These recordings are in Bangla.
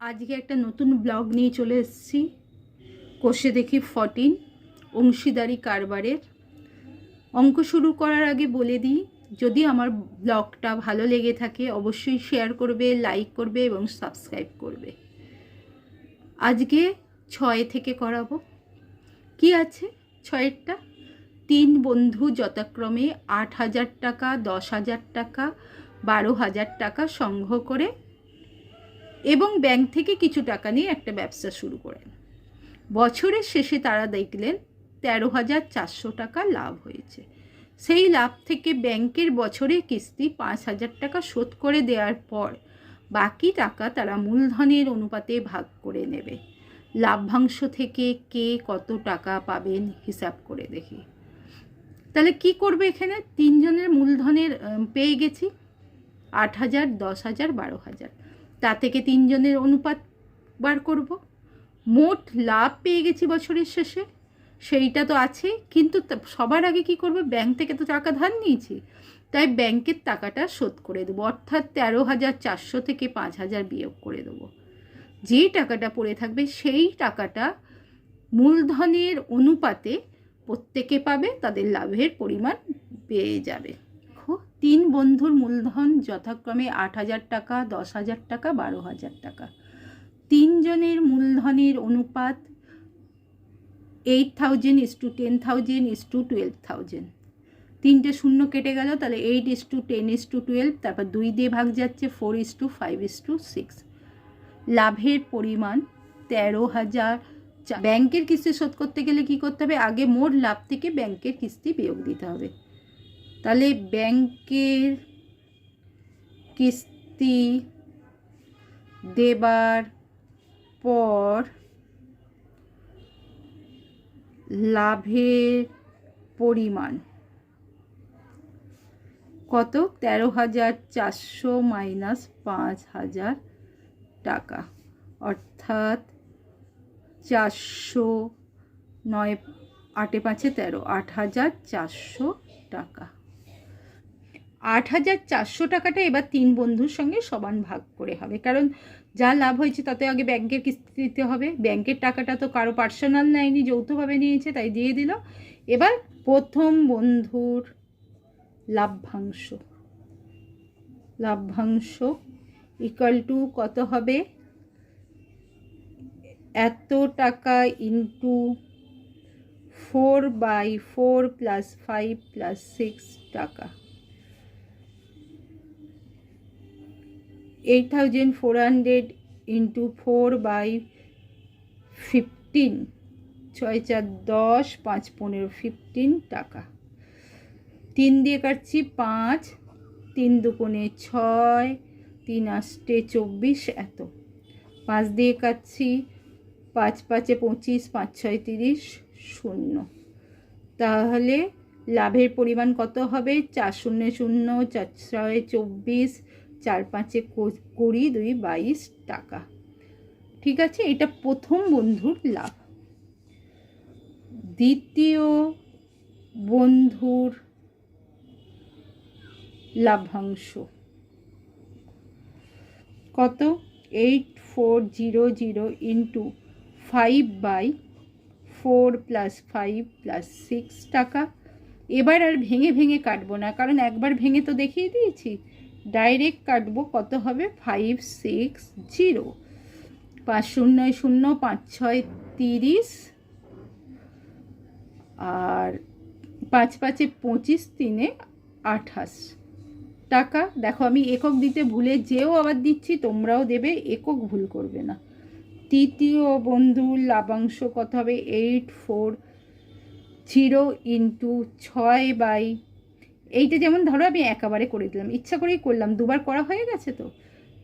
আজকে একটা নতুন ব্লগ নিয়ে চলে এসেছি। কষে দেখি ফর্টিন অংশীদারি কারবারের। অঙ্ক শুরু করার আগে বলে দিই, যদি আমার ব্লগটা ভালো লেগে থাকে, অবশ্যই শেয়ার করবে লাইক করবে এবং সাবস্ক্রাইব করবে। আজকে ছয় থেকে করাবো। কি আছে ছয়েরটা? তিন বন্ধু যথাক্রমে আট হাজার টাকা, দশ হাজার টাকা, বারো হাজার টাকা সংগ্রহ করে এবং ব্যাংক থেকে কিছু টাকা নিয়ে একটা ব্যবসা শুরু করেন। বছরের শেষে তারা দেখলেন তেরো হাজার চারশো টাকা লাভ হয়েছে। সেই লাভ থেকে ব্যাংকের বছরে কিস্তি পাঁচ হাজার টাকা শোধ করে দেওয়ার পর বাকি টাকা তারা মূলধনের অনুপাতে ভাগ করে নেবে। লাভ্যাংশ থেকে কে কত টাকা পাবেন হিসাব করে দেখি। তাহলে কি করবে এখানে? তিনজনের মূলধনের পেয়ে গেছি। আট হাজার, দশ হাজার, বারো হাজার। তা থেকে তিনজনের অনুপাত বার করব। মোট লাভ পেয়ে গেছি বছরের শেষে। সেইটা তো আছে, কিন্তু সবার আগে কি করবে? ব্যাংক থেকে তো টাকা ধার নিয়েছি। তাই ব্যাংকের টাকাটা শোধ করে দেবো। অর্থাৎ তেরো হাজার চারশো থেকে পাঁচ হাজার বিয়োগ করে দেবো। যে টাকাটা পড়ে থাকবে, সেই টাকাটা মূলধনের অনুপাতে প্রত্যেকে পাবে, তাদের লাভের পরিমাণ পেয়ে যাবে। তিন বন্ধুর মূলধন যথাক্রমে আট হাজার টাকা, দশ হাজার টাকা, বারো হাজার টাকা। তিনজনের মূলধনের অনুপাত eight thousand is to ten thousand is to twelve thousand তিনটে শূন্য কেটে গেল, তাহলে eight is to ten is to twelve তারপর দুই দিয়ে ভাগ যাচ্ছে four is to five is to six লাভের পরিমাণ তেরো হাজার ব্যাংকের কিস্তি শোধ করতে গেলে কি করতে হবে? আগে মোট লাভ থেকে ব্যাংকের কিস্তি বিয়োগ দিতে হবে। তাহলে ব্যাংকের কিস্তি দেবার পর লাভের পরিমাণ কত? তেরো হাজার চারশো মাইনাস পাঁচ হাজার টাকা। অর্থাৎ চারশো নয়, আটে পাঁচে তেরো, আট হাজার চারশো টাকা। আট হাজার চারশো টাকাটা এবার তিন বন্ধুর সঙ্গে সমান ভাগ করে হবে। কারণ যা লাভ হয়েছে তাতে আগে ব্যাংকের কিস্তি দিতে হবে। ব্যাংকের টাকাটা তো কারও পার্সোনাল নেয়নি, যৌথভাবে নিয়েছে, তাই দিয়ে দিল। এবার প্রথম বন্ধুর লাভ্যাংশ। লাভ্যাংশ ইকুয়াল টু কত হবে? এত টাকা into four by four plus five plus six টাকা। Eight thousand four hundred into four by fifteen ছয় চার দশ, পাঁচ পনেরো ফিফটিন টাকা। তিন দিয়ে কাটছি পাঁচ, তিন দুকোণে ছয়, তিন আষ্টে চব্বিশ, এত। পাঁচ দিয়ে কাটছি পাঁচ, পাঁচে পঁচিশ, পাঁচ, ছয়, তিরিশ, শূন্য। তাহলে লাভের পরিমাণ কত হবে? চার শূন্য শূন্য, চার ছয় চব্বিশ চার পাঁচে কুড়ি, দুই, বাইশ টাকা। ঠিক আছে, এটা প্রথম বন্ধুর লাভ। দ্বিতীয় বন্ধুর লাভ্যাংশ কত? Eight four zero zero into five by four plus five plus six টাকা। এবার আর ভেঙে ভেঙে কাটবো না, কারণ একবার ভেঙে তো দেখিয়ে দিয়েছি। ডাইরেক্ট কাটবো কত হবে? ফাইভ সিক্স জিরো পাঁচ শূন্য শূন্য, পাঁচ ছয়, তিরিশ। আর পাঁচ পাঁচে পঁচিশ, তিনে আঠাশ। টাকা, দেখো আমি একক দিতে ভুলে যেও আবার দিচ্ছি, তোমরাও দেবে, একক ভুল করবে না। তৃতীয় বন্ধুর লাভাংশ কত হবে? এইট ফোর জিরো ইন্টু ছয় বাই এইটা যেমন ধরো আমি একেবারে করে দিলাম। ইচ্ছা করেই করলাম। দুবার করা হয়ে গেছে তো?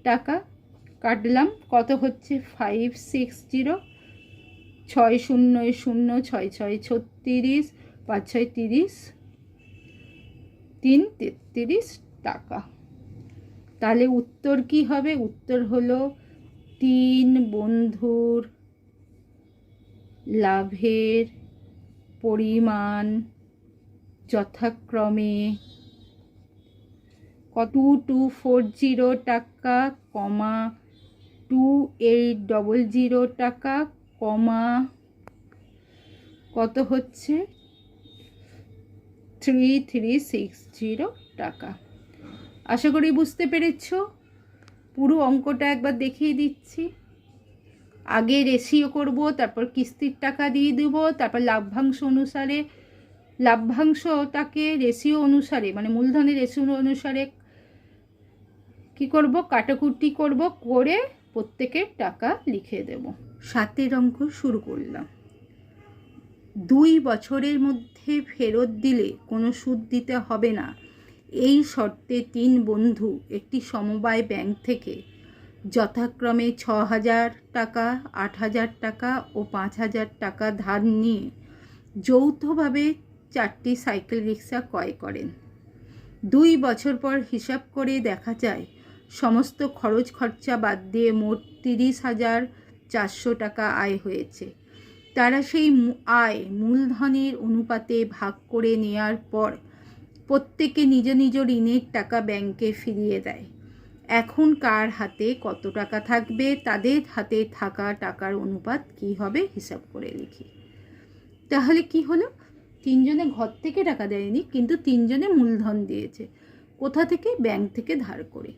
টাকা কাটলাম। কত হচ্ছে? ফাইভ সিক্স জিরো ছয়, শূন্য শূন্য, ছয় ছয়, ছত্রিশ, পাঁচ, ছয়, তিরিশ, তিন, তেত্রিশ টাকা। তাহলে উত্তর কি হবে? উত্তর হলো তিন বন্ধুর লাভের পরিমাণ। যথাক্রমে। কত টু ফোর জিরো টাকা, comma two eight double zero টাকা, কমা কত হচ্ছে? থ্রি থ্রি সিক্স জিরো টাকা। আশা করি বুঝতে পেরেছ। পুরো অঙ্কটা একবার দেখিয়ে দিচ্ছি। আগে রেশিও করব, তারপর কিস্তির টাকা দিয়ে দেব, তারপর লাভ্যাংশ অনুসারে লাভ্যাংশটাকে রেশিও অনুসারে মানে মূলধনের রেশিও অনুসারে কি করব? কাটাকুটি করব, করে প্রত্যেকের টাকা লিখে দেব। সাতের অঙ্ক শুরু করলাম। দুই বছরের মধ্যে ফেরত দিলে কোনো সুদ দিতে হবে না। এই শর্তে তিন বন্ধু একটি সমবায় ব্যাংক থেকে যথাক্রমে ছ হাজার টাকা, আট হাজার টাকা ও পাঁচ হাজার টাকা ধার নিয়ে যৌথভাবে চারটি সাইকেল রিক্সা ক্রয় করেন। দুই বছর পর হিসাব করে দেখা যায়, সমস্ত খরচ খরচা বাদ দিয়ে মোট তিরিশ হাজার চারশো টাকা আয় হয়েছে। তারা সেই আয় মূলধনের অনুপাতে ভাগ করে নেয়ার পর প্রত্যেকে নিজ নিজ ঋণের টাকা ব্যাংকে ফিরিয়ে দেয়। এখন কার হাতে কত টাকা থাকবে, তাদের হাতে থাকা টাকার অনুপাত কি হবে, হিসাব করে লিখি। তাহলে কি হলো? তিনজনে ঘর থেকে টাকা দেয়নি, কিন্তু তিনজনে মূলধন দিয়েছে। কোথা থেকে? ব্যাংক থেকে ধার করে।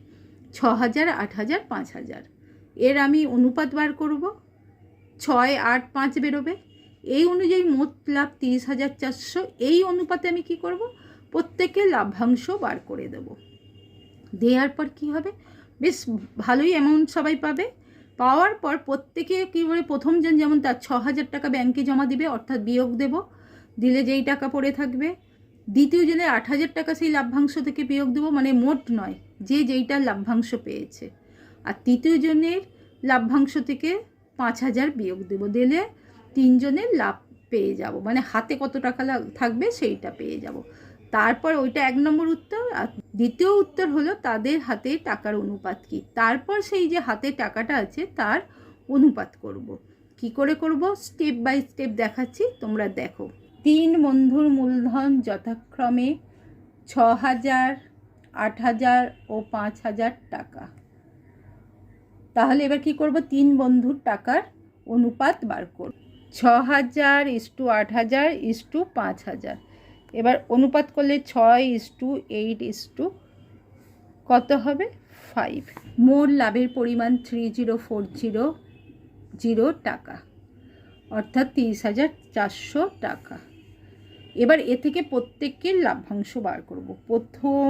ছ হাজার আট হাজার পাঁচ হাজার এর আমি অনুপাত বার করব? ছয়, আট, পাঁচ বেরোবে? এই অনুযায়ী মোট লাভ তিরিশ হাজার চারশো। এই অনুপাতে আমি কি করব? প্রত্যেকে লাভ্যাংশ বার করে দেব। দেওয়ার পর কি হবে? বেশ ভালোই অ্যামাউন্ট সবাই পাবে। পাওয়ার পর প্রত্যেকে কী বলে প্রথমজন যেমন তার ছ হাজার টাকা ব্যাংকে জমা দিবে, অর্থাৎ বিয়োগ দেব। দিলে যেই টাকা পড়ে থাকবে। দ্বিতীয় জনে আট হাজার টাকা সেই লাভ্যাংশ থেকে বিয়োগ দেবো মানে মোট নয়, যে যেইটা লাভ্যাংশ পেয়েছে। আর তৃতীয় জনের লাভ্যাংশ থেকে পাঁচ হাজার বিয়োগ দেবো, দিলে তিনজনের লাভ পেয়ে যাব মানে হাতে কত টাকা থাকবে সেইটা পেয়ে যাব। তারপর ওইটা এক নম্বর উত্তর, আর দ্বিতীয় উত্তর হলো তাদের হাতে টাকার অনুপাত কি। তারপর সেই যে হাতে টাকাটা আছে তার অনুপাত করব। কি করে করব? স্টেপ বাই স্টেপ দেখাচ্ছি, তোমরা দেখো। তিন বন্ধুর মূলধন যথাক্রমে ছ হাজার আট হাজার ও পাঁচ হাজার টাকা। তাহলে এবার কি করব? তিন বন্ধুর টাকার অনুপাত বার করব। ছ হাজার ইস টু আট হাজার ইস টু পাঁচ হাজার এবার অনুপাত করলে ছয় is to eight is to কত হবে? ফাইভ। মোট লাভের পরিমাণ three zero four zero zero টাকা। অর্থাৎ তিরিশ হাজার চারশো টাকা। এবার এ থেকে প্রত্যেকের লাভ্যাংশ বার করব। প্রথম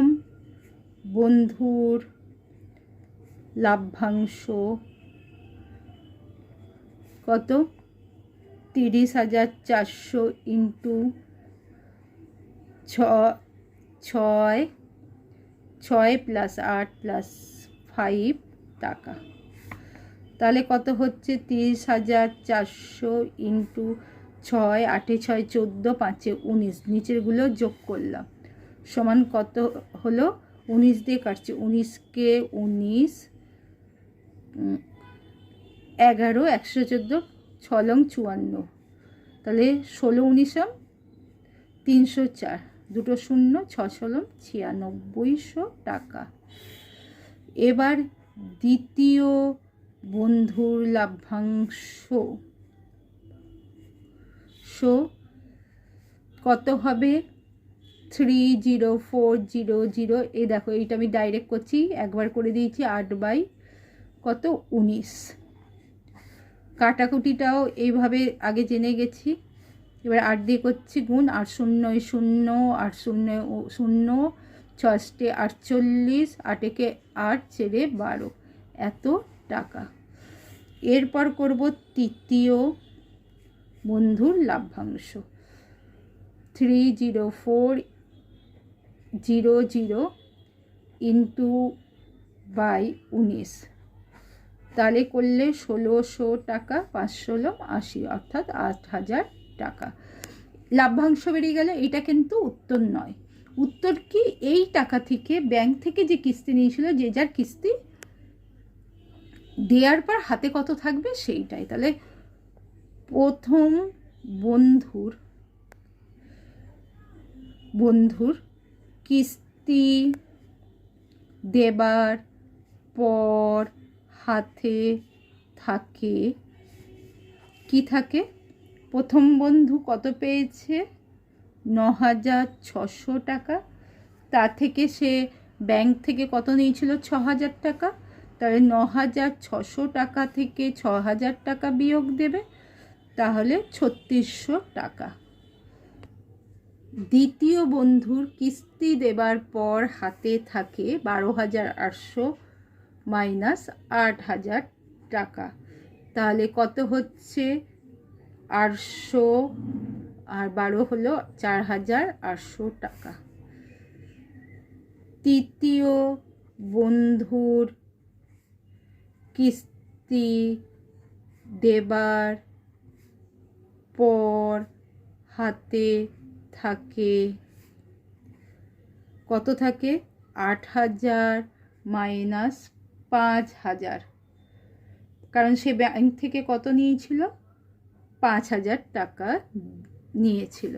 বন্ধুর লাভ্যাংশ কত? তিরিশ হাজার চারশো ইন্টু ছয় ছয় প্লাস আট প্লাস ফাইভ টাকা। তাহলে কত হচ্ছে? তিরিশ হাজার চারশো ইন্টু ছয়, আটে ছয়, চোদ্দ, পাঁচে উনিশ, নিচেরগুলো যোগ করলাম। সমান কত হলো? উনিশ দিয়ে কাটছি। উনিশকে উনিশ এগারো, একশো চোদ্দ ছলং চুয়ান্ন। তাহলে ষোলো উনিশম তিনশো চার। দুটো শূন্য ছ ষোলম ছিয়ানব্বইশো টাকা। এবার দ্বিতীয় বন্ধুর লাভ্যাংশ। শো কত হবে? Three zero four zero zero এই দেখো, এইটা আমি ডাইরেক্ট করছি, একবার করে দিয়েছি, আট বাই কত? উনিশ। কাটাকুটিটাও এইভাবে আগে জেনে গেছি। এবার আট দিয়ে করছি গুণ আট শূন্য শূন্য, আট শূন্য শূন্য ছষ্টে আটচল্লিশ, আটেকে আট ছেড়ে বারো। এত টাকা। এরপর করব তৃতীয় বন্ধুর লাভ্যাংশ three zero four zero zero into by উনিশ। তাহলে করলে ষোলোশো টাকা, পাঁচ ষোলো আশি, অর্থাৎ আট হাজার টাকা। লাভ্যাংশ বেরিয়ে গেলে, এটা কিন্তু উত্তর নয়। উত্তর কি? এই টাকা থেকে ব্যাংক থেকে যে কিস্তি নিয়েছিল, যে যার কিস্তি দেওয়ার পর হাতে কত থাকবে? সেইটাই। তাহলে প্রথম বন্ধুর বন্ধুর কিস্তি দেবার পর হাতে থাকে। কি থাকে? প্রথম বন্ধু কত পেয়েছে? ন হাজার ছশো টাকা। তা থেকে সে ব্যাংক থেকে কত নিয়েছিল? ছ হাজার টাকা। তাহলে ন হাজার ছশো টাকা থেকে ছ হাজার টাকা বিয়োগ দেবে। তাহলে ছত্রিশশো টাকা। দ্বিতীয় বন্ধুর কিস্তি দেবার পর হাতে থাকে বারো হাজার আটশো মাইনাস আট হাজার টাকা। তাহলে কত হচ্ছে? আটশো আর বারো হলো চার হাজার আটশো টাকা। তৃতীয় বন্ধুর কিস্তি দেবার পর হাতে থাকে। কত থাকে? আট হাজার মাইনাস পাঁচ হাজার। কারণ সে ব্যাংক থেকে কত নিয়েছিল? পাঁচ হাজার টাকা নিয়েছিল।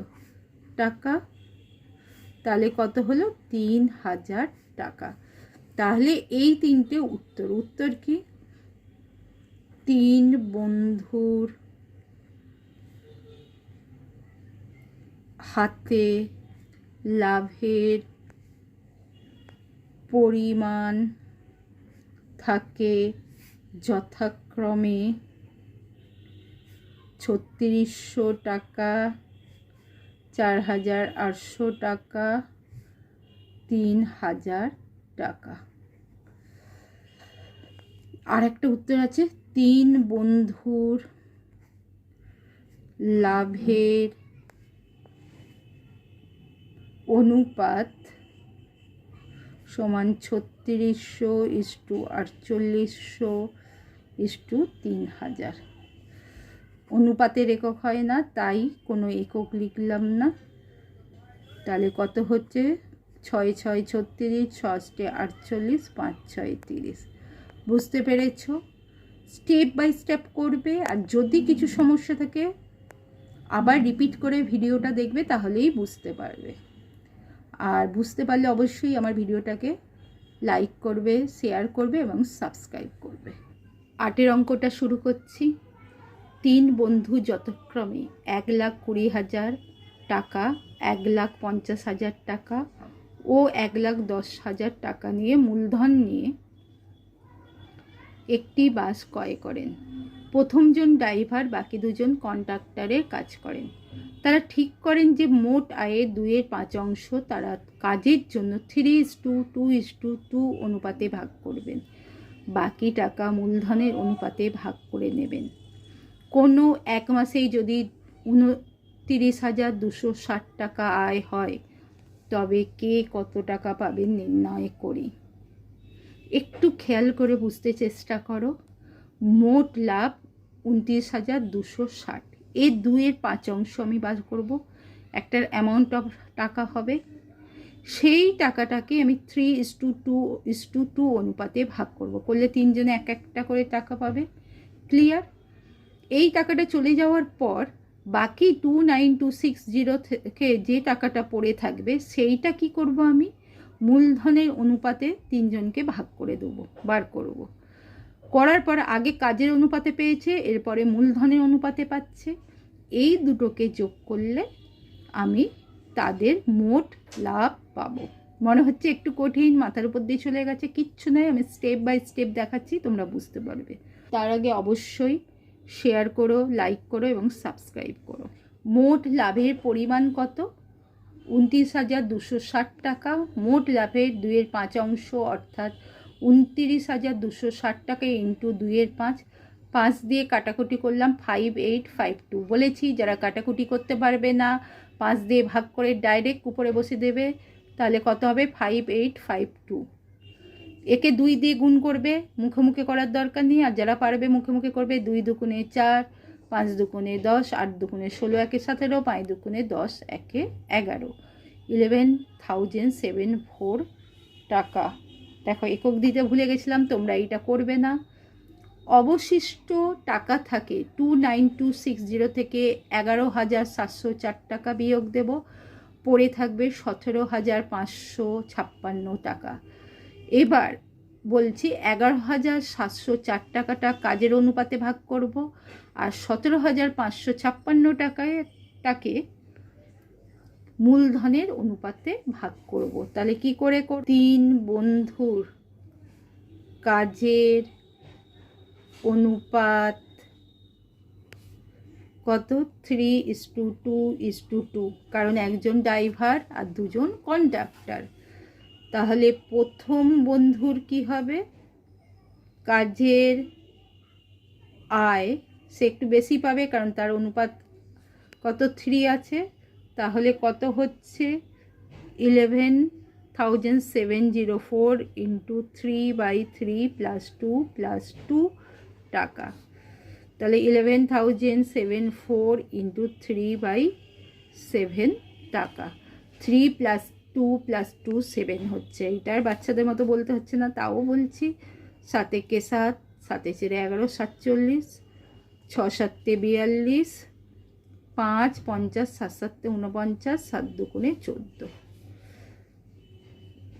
টাকা? তাহলে কত হলো? তিন হাজার টাকা। তাহলে এই তিনটে উত্তর। উত্তর কি? তিন বন্ধুর হাতে লাভের পরিমাণ থাকে যথাক্রমে ছত্রিশশো টাকা চার হাজার আটশো টাকা তিন হাজার টাকা। আর একটা উত্তর আছে, তিন বন্ধুর লাভের অনুপাত সমান ছত্রিশশো ইস্টু আটচল্লিশশো ইস্টু তিন হাজার। অনুপাতের একক হয় না, তাই কোনো একক লিখলাম না। তাহলে কত হচ্ছে? ছয় ছয় ছত্রিশ ষষ্ঠে আটচল্লিশ, পাঁচ ছয় তিরিশ। বুঝতে পেরেছ? স্টেপ বাই স্টেপ করবে, আর যদি কিছু সমস্যা থাকে, আবার রিপিট করে ভিডিওটা দেখবে, তাহলেই বুঝতে পারবে। আর বুঝতে পারলে অবশ্যই আমার ভিডিওটাকে লাইক করবে শেয়ার করবে এবং সাবস্ক্রাইব করবে। আটের অঙ্কটা শুরু করছি। তিন বন্ধু যথাক্রমে এক লাখ কুড়ি হাজার টাকা, এক লাখ পঞ্চাশ হাজার টাকা ও এক লাখ দশ হাজার টাকা নিয়ে মূলধন নিয়ে একটি বাস ক্রয় করেন। প্রথমজন ড্রাইভার, বাকি দুজন কন্ট্রাক্টরের কাজ করেন। তারা ঠিক করেন যে মোট আয়ের দুইয়ের পাঁচ অংশ তারা কাজের জন্য three is to two is to two অনুপাতে ভাগ করবেন। বাকি টাকা মূলধনের অনুপাতে ভাগ করে নেবেন। কোনো এক মাসেই যদি উনতিরিশ হাজার দুশো ষাট টাকা আয় হয়, তবে কে কত টাকা পাবে নির্ণয় করি। একটু খেয়াল করে বুঝতে চেষ্টা করো। মোট লাভ উনত্রিশ হাজার দুশো ষাট। এর দুয়ের পাঁচ অংশ আমি বাস করব। একটার অ্যামাউন্ট অফ টাকা হবে। সেই টাকাটাকে আমি three is to two to two অনুপাতে ভাগ করব। করলে তিনজনে এক একটা করে টাকা পাবে। ক্লিয়ার এই টাকাটা চলে যাওয়ার পর বাকি two nine two six zero থেকে যে টাকাটা পড়ে থাকবে, সেইটা কি করব আমি? মূলধনের অনুপাতে তিনজনকে ভাগ করে দেবো, বার করব। করার পর আগে কাজের অনুপাতে পেয়েছে, এরপরে মূলধনের অনুপাতে পাচ্ছে। এই দুটোকে যোগ করলে আমি তাদের মোট লাভ পাবো। মনে হচ্ছে একটু কঠিন, মাথার উপর দিয়ে চলে গেছে, কিচ্ছু নয়, আমি স্টেপ বাই স্টেপ দেখাচ্ছি, তোমরা বুঝতে পারবে। তার আগে অবশ্যই শেয়ার করো লাইক করো এবং সাবস্ক্রাইব করো। মোট লাভের পরিমাণ কত? উনত্রিশ হাজার দুশো ষাট টাকা। মোট লাভের দুইয়ের পাঁচ অংশ, অর্থাৎ উনত্রিশ হাজার দুশো ষাট টাকা ইন্টু দুইয়ের পাঁচ। পাঁচ দিয়ে কাটাকুটি করলাম ফাইভ এইট ফাইভ টু বলেছি, যারা কাটাকুটি করতে পারবে না, পাঁচ দিয়ে ভাগ করে ডাইরেক্ট উপরে বসে দেবে, তাহলে কত হবে? ফাইভ এইট ফাইভ টু একে দুই দিয়ে গুণ করবে মুখে মুখে করার দরকার নেই। আর যারা পারবে মুখে মুখে করবে, দুই দুগুণে চার, পাঁচ দুগুণে দশ, আট দুগুণে ষোলো একে সতেরো, পাঁচ দুগুণে দশ একে এগারো। ইলেভেন থাউজেন্ড সেভেন ফোর টাকা। দেখো, একক দিতে ভুলে গেছিলাম, তোমরা এইটা করবে না। অবশিষ্ট টাকা থাকে two nine two six zero থেকে এগারো হাজার সাতশো চার টাকা বিয়োগ দেব, পড়ে থাকবে সতেরো হাজার পাঁচশো ছাপ্পান্ন টাকা। এবার বলছি, এগারো হাজার সাতশো চার টাকাটা কাজের অনুপাতে ভাগ করব, আর সতেরো হাজার পাঁচশো ছাপ্পান্ন টাকায়, টাকে মূলধনের অনুপাতে ভাগ করব। তাহলে কি করে তিন বন্ধুর কাজের অনুপাত কত? Three is to two is to two. কারণ একজন ড্রাইভার আর দুজন কন্ডাক্টর। তাহলে প্রথম বন্ধুর কি হবে? কাজের আয় সে একটু বেশি পাবে কারণ তার অনুপাত কত? থ্রি আছে। তাহলে কত হচ্ছে? Eleven thousand seven zero four into three by three plus two plus two টাকা। তাহলে eleven thousand seven four into three by seven টাকা। Three plus two plus two seven হচ্ছে। এইটার বাচ্চাদের মতো বলতে হচ্ছে না, তাও বলছি। সাতে কে সাত সাতে চেরে এগারো, সাতচল্লিশ, ছ সাতে বিয়াল্লিশ পাঁচ, পঞ্চাশ সাত সাতে উনপঞ্চাশ সাত দুগুণে চোদ্দ।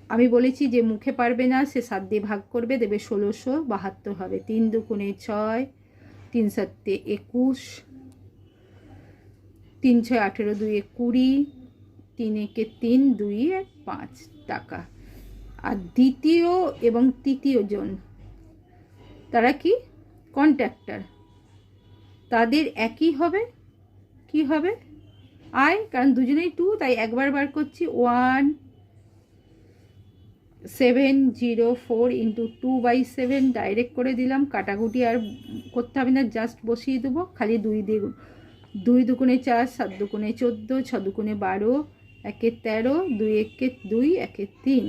আমি বলেছি যে মুখে পারবে না, সে সাত দিয়ে ভাগ করবে, দেবে ষোলোশো, বাহাত্তর হবে তিন দুগুণে ছয়, তিন সাতে একুশ, তিন ছয় আঠেরো দুই কুড়ি, তিন একে তিন দুই এক পাঁচ টাকা। আর দ্বিতীয় এবং তৃতীয় জন, তারা কি? কন্ট্রাক্টর। তাদের একই হবে? কি হবে? আয় কারণ দুজনেই টু তাই একবার বার করছি one seven zero four into two by seven direct করে দিলাম, কাটাকুটি আর করতে হবে না জাস্ট বসিয়ে দেবো, খালি দুই দিয়ে দুই দুগুণে চার, সাত দুগুণে চোদ্দ, ছ দুগুণে বারো, একে তেরো, দুই একে দুই, একে তিন।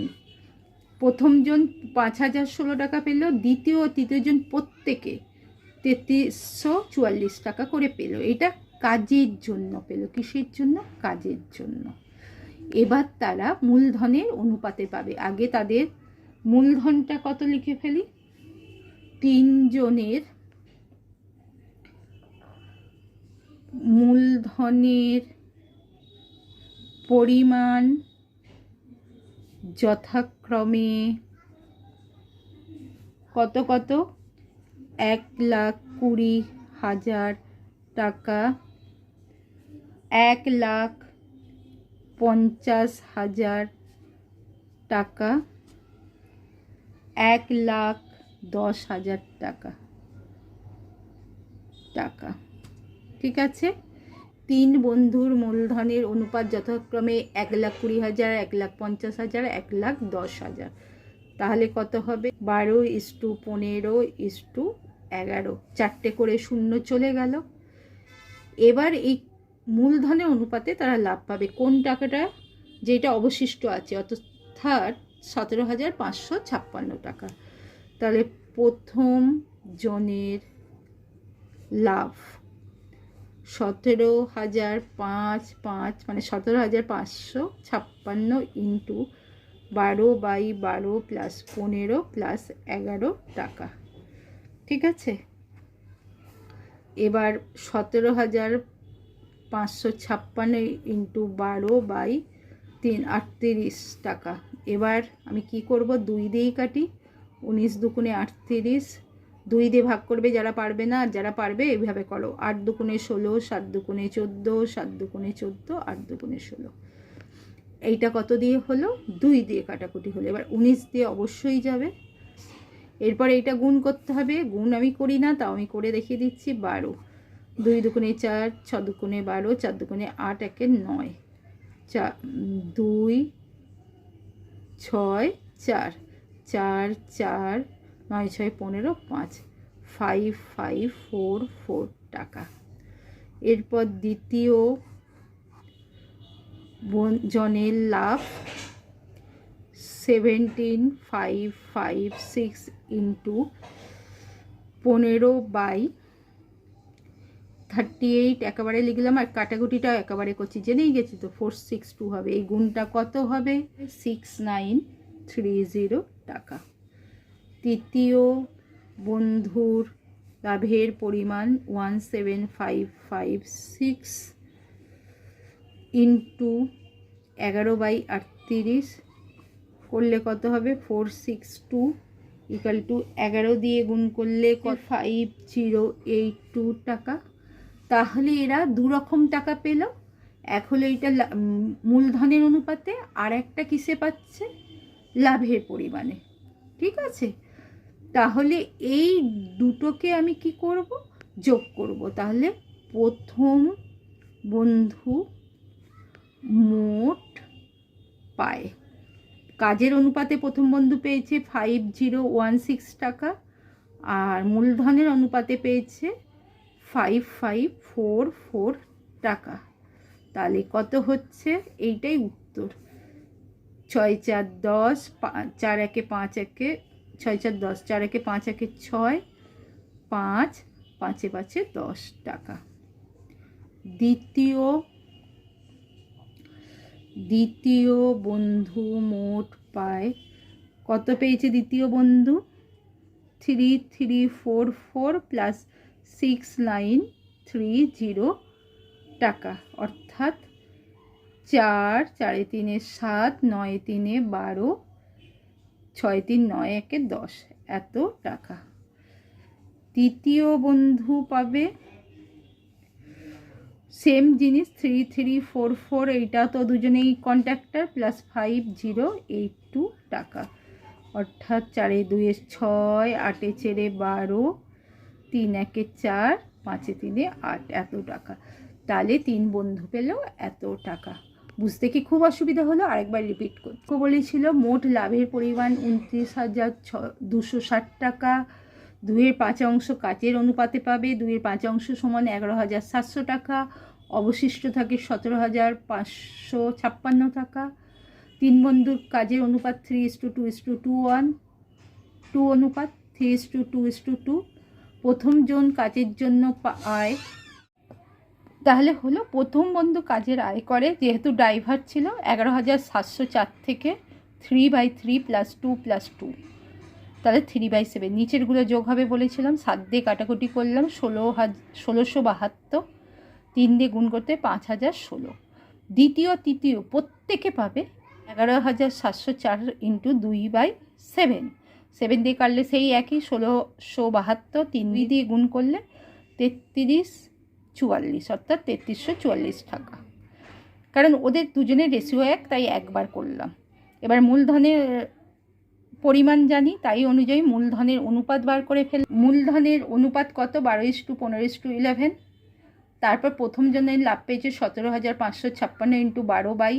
প্রথমজন পাঁচ হাজার ষোলো টাকা পেল, দ্বিতীয় ও তৃতীয়জন প্রত্যেকে। তেত্রিশশো চুয়াল্লিশ টাকা করে পেল। এটা কাজের জন্য পেল, কিসের জন্য? কাজের জন্য। এবার তারা মূলধনের অনুপাতে পাবে। আগে তাদের মূলধনটা কত লিখে ফেলি? তিনজনের মূলধনের পরিমাণ যথাক্রমে কত কত? এক লাখ কুড়ি হাজার টাকা, এক লাখ পঞ্চাশ হাজার টাকা, এক লাখ দশ হাজার টাকা। টাকা। ঠিক আছে? তিন বন্ধুর মূলধনের অনুপাত যথাক্রমে এক লাখ কুড়ি হাজার, এক লাখ পঞ্চাশ হাজার, এক লাখ দশ হাজার। তাহলে কত হবে? বারো ইস টু পনেরো ইস টু এগারো। চারটে করে শূন্য চলে গেল। এবার এই মূলধনের অনুপাতে তারা লাভ পাবে। কোন টাকাটা? যেটা অবশিষ্ট আছে, অর্থাৎ সতেরো হাজার পাঁচশো ছাপ্পান্ন টাকা। তাহলে প্রথম জনের লাভ সতেরো হাজার পাঁচ পাঁচ মানে সতেরো হাজার পাঁচশো ছাপ্পান্ন ইন্টু বারো বাই বারো প্লাস পনেরো প্লাস এগারো টাকা। ঠিক আছে? এবার সতেরো হাজার পাঁচশো ছাপ্পান্ন ইন্টু বারো বাই তিন, আটত্রিশ টাকা। এবার আমি কি করব? দুই দিয়েই কাটি। উনিশ দুকুনে আটত্রিশ। দুই দিয়ে ভাগ করবে যারা পারবে না আর যারা পারবে এইভাবে করো। আট দুকুনে ষোলো, সাত দুকুনে চোদ্দ, সাত দুকুনে চোদ্দ, আট দুকুনে ষোলো। এইটা কত দিয়ে হলো? দুই দিয়ে কাটাকুটি হলো। এবার উনিশ দিয়ে অবশ্যই যাবে। এরপর এইটা গুণ করতে হবে। গুণ আমি করি না, তাও আমি করে দেখিয়ে দিচ্ছি, বারো। দুই দুগুণে চার, ছ দুগুণে বারো, চার দুগুণে আট, একে নয়। চা দুই, ছয়, চার। চার চার, নয়, ছয়, পনেরো, পাঁচ। ফাইভ ফাইভ ফোর ফোর টাকা। এরপর দ্বিতীয় জনের লাভ seventeen five five six into পনেরো বাই থার্টি এইট একেবারে লিখলাম আর কাটাকুটিটাও একেবারে করছি, জেনেই গেছি তো, ফোর সিক্স টু হবে। এই গুণটা কত হবে? সিক্স নাইন থ্রি জিরো টাকা। তৃতীয় বন্ধুর লাভের পরিমাণ one seven five five six into এগারো বাই আটত্রিশ করলে কত হবে? Four six two equal to এগারো দিয়ে গুণ করলে ফাইভ জিরো এইট টু টাকা। তাহলে এরা দু রকম টাকা পেল। এক হলো এটা লা- মূলধনের অনুপাতে আর একটা কিসে পাচ্ছে? লাভের পরিমাণে। ঠিক আছে? তাহলে এই দুটোকে আমি কি করব? যোগ করব। তাহলে প্রথম বন্ধু মোট পায়। কাজের অনুপাতে প্রথম বন্ধু পেয়েছে ফাইভ জিরো ওয়ান সিক্স টাকা আর মূলধনের অনুপাতে পেয়েছে ফাইভ ফাইভ ফোর ফোর টাকা। তাহলে কত হচ্ছে? এইটাই উত্তর। ছয় চার দশ চার একে পাঁচ একে, ছয় চার দশ, চার একে পাঁচ একে ছয়, পাঁচ, পাঁচে পাঁচে দশ টাকা। দ্বিতীয় দ্বিতীয় বন্ধু মোট পায়। কত পেয়েছে দ্বিতীয় বন্ধু? Three three four four plus six nine three zero টাকা। অর্থাৎ চার, চারে তিনে সাত, নয় তিনে বারো, ছয় তিন, নয় একে দশ। এত টাকা। তৃতীয় বন্ধু পাবে সেম জিনিস থ্রি থ্রি ফোর ফোর এইটা তো দুজনেই কন্ট্যাক্টার plus five zero eight two টাকা। অর্থাৎ চারে দুয়ে ছয়, আটে চেরে বারো, তিন একে চার, পাঁচে তিনে আট, এত টাকা। তাহলে তিন বন্ধু পেলেও এত টাকা। বুঝতে কি খুব অসুবিধা হলো? আরেকবার রিপিট করতে বলেছিল, মোট লাভের পরিমাণ উনত্রিশ হাজার ছ দুশো ষাট টাকা। দুইয়ের পাঁচ অংশ কাচের অনুপাতে পাবে, দুইয়ের পাঁচ অংশ সমান এগারো হাজার সাতশো টাকা, অবশিষ্ট থাকে সতেরো হাজার পাঁচশো ছাপ্পান্ন টাকা। তিন বন্ধুর কাজের অনুপাত three is to two is to two one two অনুপাত three is to two is to two প্রথম জন কাজের জন্য আয়। তাহলে হলো প্রথম বন্ধু কাজের আয় করে, যেহেতু ড্রাইভার ছিল, এগারো হাজার সাতশো চার থেকে three by three plus two plus two তাহলে থ্রি বাই সেভেন নিচেরগুলো যোগ হবে বলেছিলাম সাত দিয়ে কাটাকুটি করলাম ষোলো হাজ ষোলোশো বাহাত্তর তিন দিয়ে গুণ করতে পাঁচ হাজার ষোলো। দ্বিতীয় তৃতীয় প্রত্যেকে পাবে এগারো হাজার সাতশো চার ইন্টু দুই বাই সেভেন সেভেন দিয়ে কাটলে সেই একই ষোলোশো বাহাত্তর তিন দিয়ে গুণ করলে তেত্রিশ চুয়াল্লিশ অর্থাৎ তেত্রিশশো চুয়াল্লিশ টাকা। কারণ ওদের দুজনের রেশিও এক তাই একবার করলাম। এবার মূলধনের পরিমাণ জানি, তাই অনুযায়ী মূলধনের অনুপাত বার করে ফেল মূলধনের অনুপাত কত? বারো ইস টু পনেরো ইস টু ইলেভেন। তারপর প্রথম জনের লাভ পেয়েছে সতেরো হাজার পাঁচশো ছাপ্পান্ন ইন্টু বারো বাই,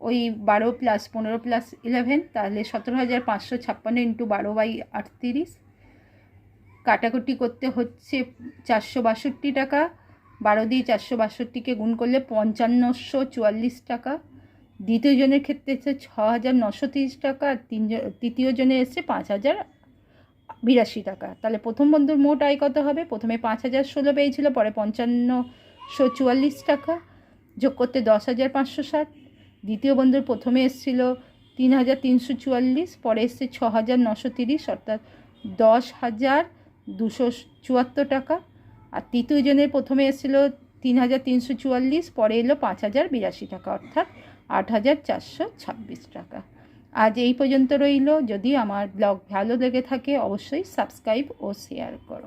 ওই বারো প্লাস পনেরো প্লাস ইলেভেন, তাহলে সতেরো হাজার পাঁচশো ছাপ্পান্ন ইন্টু বারো বাই আটত্রিশ। কাটাকুটি করতে হচ্ছে চারশো বাষট্টি টাকা। বারো দিয়ে চারশো বাষট্টিকে গুণ করলে পঞ্চান্নশো চুয়াল্লিশ টাকা। দ্বিতীয় জনের ক্ষেত্রে এসেছে ছ হাজার নশো তিরিশ টাকা আর তিনজন তৃতীয় জনের এসছে পাঁচ হাজার বিরাশি টাকা। তাহলে প্রথম বন্ধুর মোট আয় কত হবে? প্রথমে পাঁচ হাজার ষোলো পেয়েছিল, পরে পঞ্চান্নশো চুয়াল্লিশ টাকা, যোগ করতে দশ হাজার পাঁচশো ষাট। দ্বিতীয় বন্ধুর প্রথমে এসেছিল তিন হাজার তিনশো চুয়াল্লিশ, পরে এসছে ছ হাজার নশো তিরিশ, অর্থাৎ দশ হাজার দুশো চুয়াত্তর টাকা। আর তৃতীয় জনের প্রথমে এসেছিল তিন হাজার তিনশো চুয়াল্লিশ, পরে এলো পাঁচ হাজার বিরাশি টাকা, অর্থাৎ আট হাজার চারশো ছাব্বিশ টাকা। আজ এই পর্যন্ত রইল। যদি আমার ব্লগ ভালো লেগে থাকে, অবশ্যই সাবস্ক্রাইব ও শেয়ার করো।